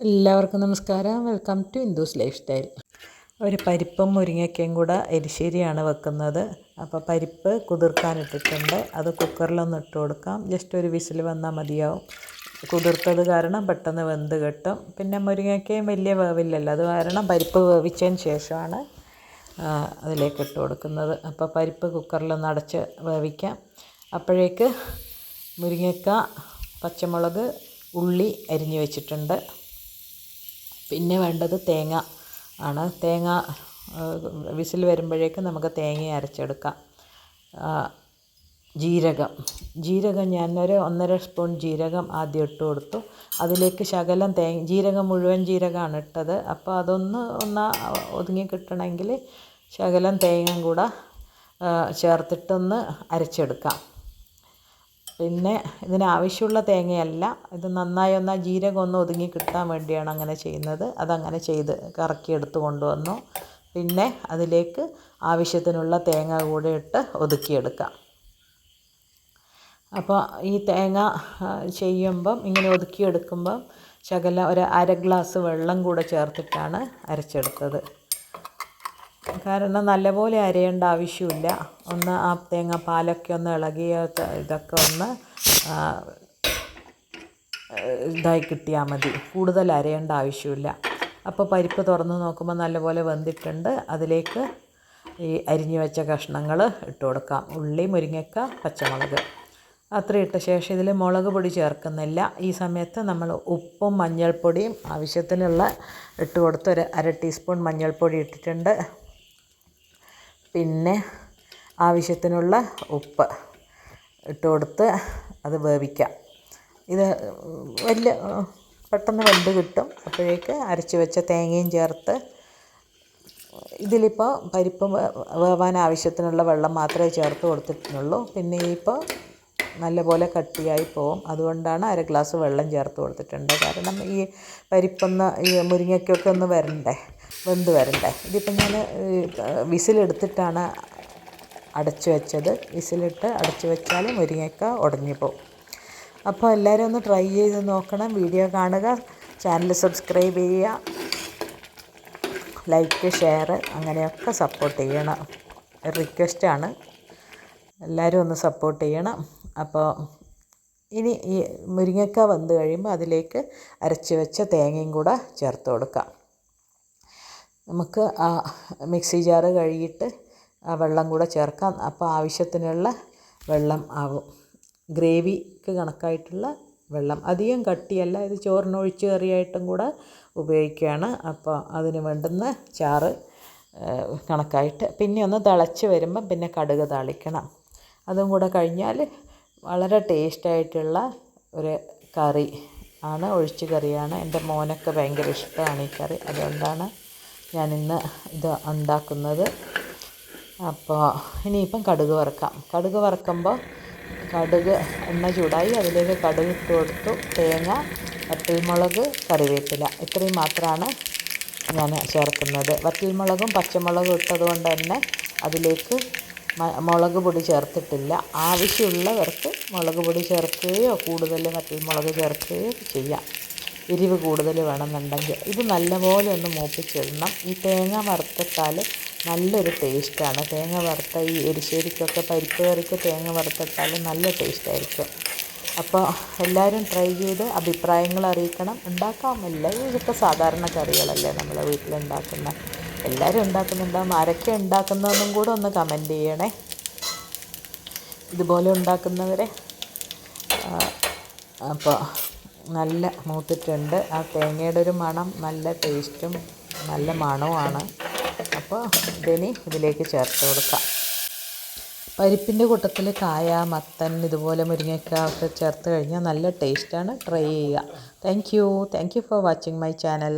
എല്ലാവർക്കും നമസ്കാരം. Welcome to Hindu's life style ഒരു പരിപ്പും മുരിങ്ങയ്ക്കയും കൂടെ എരിശ്ശേരിയാണ് വെക്കുന്നത്. അപ്പോൾ പരിപ്പ് കുതിർക്കാനിട്ടിട്ടുണ്ട് അത് കുക്കറിലൊന്ന് ഇട്ട് കൊടുക്കാം. ജസ്റ്റ് ഒരു വിസിൽ വന്നാൽ മതിയാവും. കുതിർത്തത് കാരണം പെട്ടെന്ന് വെന്ത് കിട്ടും. പിന്നെ മുരിങ്ങയ്ക്കയും വലിയ വേവില്ലല്ലോ. അത് കാരണം പരിപ്പ് വേവിച്ചതിന് ശേഷമാണ് അതിലേക്ക് ഇട്ട് കൊടുക്കുന്നത്. അപ്പോൾ പരിപ്പ് കുക്കറിലൊന്ന് അടച്ച് വേവിക്കാം. അപ്പോഴേക്ക് മുരിങ്ങയ്ക്ക പച്ചമുളക് ഉള്ളി അരിഞ്ഞു വെച്ചിട്ടുണ്ട്. പിന്നെ വേണ്ടത് തേങ്ങ ആണ്. തേങ്ങ വിസിൽ വരുമ്പോഴേക്കും നമുക്ക് തേങ്ങ അരച്ചെടുക്കാം. ജീരകം. ജീരകം ഞാനൊരു ഒന്നര സ്പൂൺ ജീരകം ആദ്യം ഇട്ട് കൊടുത്തു. അതിലേക്ക് ശകലം തേങ്ങ ജീരകം മുഴുവൻ ജീരകമാണ് ഇട്ടത്. അപ്പോൾ അതൊന്ന് ഒന്ന് ഒതുങ്ങി കിട്ടണമെങ്കിൽ ശകലം തേങ്ങയും കൂടെ ചേർത്തിട്ടൊന്ന് അരച്ചെടുക്കാം. പിന്നെ ഇതിനാവശ്യമുള്ള തേങ്ങയല്ല. ഇത് നന്നായി ഒന്ന് ജീരകം ഒന്ന് ഒതുങ്ങി കിട്ടാൻ വേണ്ടിയാണ് അങ്ങനെ ചെയ്യുന്നത്. അതങ്ങനെ ചെയ്ത് കറക്കിയെടുത്ത് കൊണ്ടുവന്നു. പിന്നെ അതിലേക്ക് ആവശ്യത്തിനുള്ള തേങ്ങ കൂടെ ഇട്ട് ഒതുക്കിയെടുക്കാം. അപ്പോൾ ഈ തേങ്ങ ചെയ്യുമ്പം ഇങ്ങനെ ഒതുക്കിയെടുക്കുമ്പം ശകലം ഒരു അര ഗ്ലാസ് വെള്ളം കൂടെ ചേർത്തിട്ടാണ് അരച്ചെടുത്തത്. കാരണം നല്ലപോലെ അരയേണ്ട ആവശ്യമില്ല. ഒന്ന് ആ പാലൊക്കെ ഒന്ന് ഇളകിയ ഇതൊക്കെ ഒന്ന് ഇതായി കിട്ടിയാൽ മതി. കൂടുതൽ അരയേണ്ട ആവശ്യമില്ല. അപ്പോൾ പരിപ്പ് തുറന്ന് നോക്കുമ്പോൾ നല്ലപോലെ വെന്തിട്ടുണ്ട്. അതിലേക്ക് ഈ അരിഞ്ഞു വെച്ച കഷ്ണങ്ങൾ ഇട്ട് കൊടുക്കാം. ഉള്ളി മുരിങ്ങക്ക പച്ചമുളക്. അത്ര ഇട്ട ശേഷം ഇതിൽ മുളക് പൊടി ചേർക്കുന്നില്ല. ഈ സമയത്ത് നമ്മൾ ഉപ്പും മഞ്ഞൾപ്പൊടിയും ആവശ്യത്തിനുള്ള ഇട്ട് കൊടുത്ത് ഒരു അര ടീസ്പൂൺ മഞ്ഞൾപ്പൊടി ഇട്ടിട്ടുണ്ട്. പിന്നെ ആവശ്യത്തിനുള്ള ഉപ്പ് ഇട്ട് കൊടുത്ത് അത് വേവിക്കാം. ഇത് വലിയ പെട്ടെന്ന് വെന്ത് കിട്ടും. അപ്പോഴേക്ക് അരച്ച് വെച്ച തേങ്ങയും ചേർത്ത് ഇതിലിപ്പോൾ പരിപ്പ് വേവാൻ ആവശ്യത്തിനുള്ള വെള്ളം മാത്രമേ ചേർത്ത് കൊടുത്തിട്ടുള്ളൂ. പിന്നെ ഇപ്പോൾ നല്ലപോലെ കട്ടിയായി പോവും. അതുകൊണ്ടാണ് അര ഗ്ലാസ് വെള്ളം ചേർത്ത് കൊടുത്തിട്ടുണ്ട്. കാരണം ഈ പരിപ്പൊന്ന് ഈ മുരിങ്ങയ്ക്കൊക്കെ ഒന്ന് വരണ്ടേ വെന്ത് വരണ്ടേ. ഇതിപ്പോൾ ഞാൻ വിസിലെടുത്തിട്ടാണ് അടച്ചു വെച്ചത്. വിസിലിട്ട് അടച്ചു വെച്ചാൽ മുരിങ്ങയ്ക്ക ഉടഞ്ഞു പോകും അപ്പോൾ എല്ലാവരും ഒന്ന് ട്രൈ ചെയ്ത് നോക്കണം. വീഡിയോ കാണുക. ചാനൽ സബ്സ്ക്രൈബ് ചെയ്യുക. ലൈക്ക് ഷെയർ അങ്ങനെയൊക്കെ സപ്പോർട്ട് ചെയ്യണം. റിക്വസ്റ്റാണ് എല്ലാവരും ഒന്ന് സപ്പോർട്ട് ചെയ്യണം. അപ്പോൾ ഇനി ഈ മുരിങ്ങക്ക വെന്ത് കഴിയുമ്പോൾ അതിലേക്ക് അരച്ച് വെച്ച തേങ്ങയും കൂടെ ചേർത്ത് കൊടുക്കാം. നമുക്ക് ആ മിക്സി ജാറ് കഴുകിയിട്ട് ആ വെള്ളം കൂടെ ചേർക്കാം. അപ്പോൾ ആവശ്യത്തിനുള്ള വെള്ളം ആവും. ഗ്രേവിക്ക് കണക്കായിട്ടുള്ള വെള്ളം. അധികം കട്ടിയല്ല ഇത് ചോറിനൊഴിച്ച് കറിയായിട്ടും കൂടെ ഉപയോഗിക്കുകയാണ്. അപ്പോൾ അതിന് വേണ്ടുന്ന ചാറ് കണക്കായിട്ട്. പിന്നെ ഒന്ന് തിളച്ച് വരുമ്പം പിന്നെ കടുക് തളിക്കണം. അതും കൂടെ കഴിഞ്ഞാൽ വളരെ ടേസ്റ്റായിട്ടുള്ള ഒരു കറി ആണ് ഒഴിച്ച് കറിയാണ്. എന്റെ മോനൊക്കെ ഭയങ്കര ഇഷ്ടമാണ് ഈ കറി. അതുകൊണ്ടാണ് ഞാനിന്ന് ഇത് ഉണ്ടാക്കുന്നത്. അപ്പോൾ ഇനിയിപ്പം കടുക് വറുക്കാം. കടുക് വറുക്കുമ്പോൾ കടുക് എണ്ണ ചൂടായി അതിലേക്ക് കടുക് ഇട്ട് കൊടുത്തു. തേങ്ങ വറ്റൽമുളക് കറിവേപ്പില ഇത്രയും മാത്രമാണ് ഞാൻ ചേർക്കുന്നത്. വറ്റൽമുളകും പച്ചമുളകും ഇട്ടതുകൊണ്ട് തന്നെ അതിലേക്ക് മുളക് പൊടി ചേർത്തിട്ടില്ല. ആവശ്യമുള്ളവർക്ക് മുളക് പൊടി ചേർക്കുകയോ കൂടുതൽ വറ്റൽമുളക് ചേർക്കുകയോ ചെയ്യാം. എരിവ് കൂടുതൽ വേണമെന്നുണ്ടെങ്കിൽ. ഇത് നല്ലപോലെ ഒന്ന് മൂപ്പിച്ചിടണം. ഈ തേങ്ങ വറുത്തിട്ടാൽ നല്ലൊരു ടേസ്റ്റാണ്. തേങ്ങ വറുത്ത ഈ എരിശ്ശേരിക്കൊക്കെ പരിപ്പ് കറിക്ക് തേങ്ങ വറുത്തിട്ടാൽ നല്ല ടേസ്റ്റായിരിക്കും. അപ്പോൾ എല്ലാവരും ട്രൈ ചെയ്ത് അഭിപ്രായങ്ങൾ അറിയിക്കണം. ഉണ്ടാക്കാമല്ല ഇതൊക്കെ സാധാരണ കറികളല്ലേ നമ്മൾ വീട്ടിലുണ്ടാക്കുന്ന. എല്ലാവരും ഉണ്ടാക്കുന്നുണ്ടാവും ആരൊക്കെ ഉണ്ടാക്കുന്നതെന്നും കൂടെ ഒന്ന് കമന്റ് ചെയ്യണേ. ഇതുപോലെ ഉണ്ടാക്കുന്നവരെ. അപ്പോൾ നല്ല മൂത്തിട്ടുണ്ട്. ആ തേങ്ങയുടെ ഒരു മണം നല്ല ടേസ്റ്റും നല്ല മണവുമാണ്. അപ്പോൾ ഇതിനി ഇതിലേക്ക് ചേർത്ത് കൊടുക്കാം. പരിപ്പിന്റെ കൂട്ടത്തിൽ കായ മത്തൻ ഇതുപോലെ മുരിങ്ങയ്ക്ക ഒക്കെ ചേർത്ത് കഴിഞ്ഞാൽ നല്ല ടേസ്റ്റാണ് ട്രൈ ചെയ്യുക. Thank you thank you for watching my channel